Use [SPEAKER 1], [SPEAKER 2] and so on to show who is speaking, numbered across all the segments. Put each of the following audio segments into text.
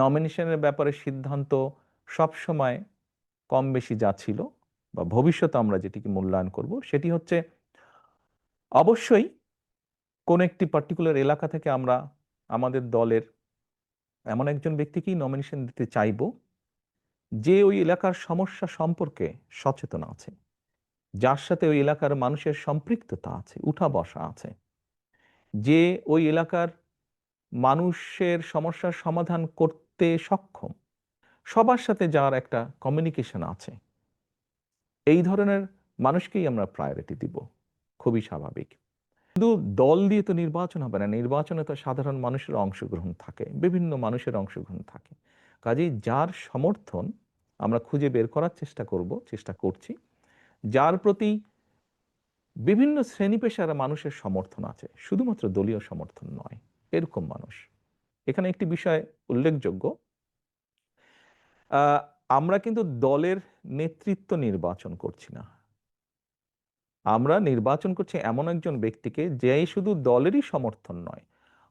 [SPEAKER 1] নমিনেশনের ব্যাপারে সিদ্ধান্ত সবসময় কম বেশি যা ছিল বা ভবিষ্যতে আমরা যেটিকে মূল্যায়ন করব, সেটি হচ্ছে অবশ্যই কোন একটি পার্টিকুলার এলাকা থেকে আমরা আমাদের দলের এমন একজন ব্যক্তিকেই নমিনেশন দিতে চাইব যে ওই এলাকার সমস্যা সম্পর্কে সচেতন আছে, যার সাথে ওই এলাকার মানুষের সম্পৃক্ততা আছে, উঠা বসা আছে, যে ওই এলাকার মানুষের সমস্যার সমাধান করতে সক্ষম। সবার সাথে যার একটা কমিউনিকেশন আছে। এই ধরনের মানুষকেই আমরা প্রায়োরিটি দিব। খুবই স্বাভাবিক। শুধু দল দিয়ে তো নির্বাচন হবে না, নির্বাচনে তো সাধারণ মানুষের অংশগ্রহণ থাকে, বিভিন্ন মানুষের অংশগ্রহণ থাকে। কাজেই যার সমর্থন আমরা খুঁজে বের করার চেষ্টা করব, চেষ্টা করছি। যার প্রতি বিভিন্ন শ্রেণি পেশার মানুষের সমর্থন আছে, শুধুমাত্র দলীয় সমর্থন নয়, এরকম মানুষ। এখানে একটি বিষয় উল্লেখযোগ্য। আমরা কিন্তু দলের নেতৃত্ব নির্বাচন করছি না। আমরা নির্বাচন করছি এমন একজন ব্যক্তিকে যে শুধু দলেরই সমর্থন নয়,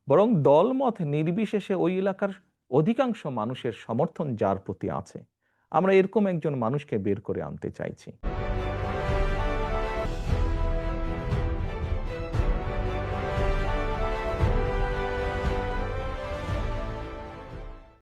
[SPEAKER 1] বরং দলমত নির্বিশেষে ওই এলাকার অধিকাংশ মানুষের সমর্থন যার প্রতি আছে। আমরা এরকম একজন মানুষকে বের করে আনতে চাইছি।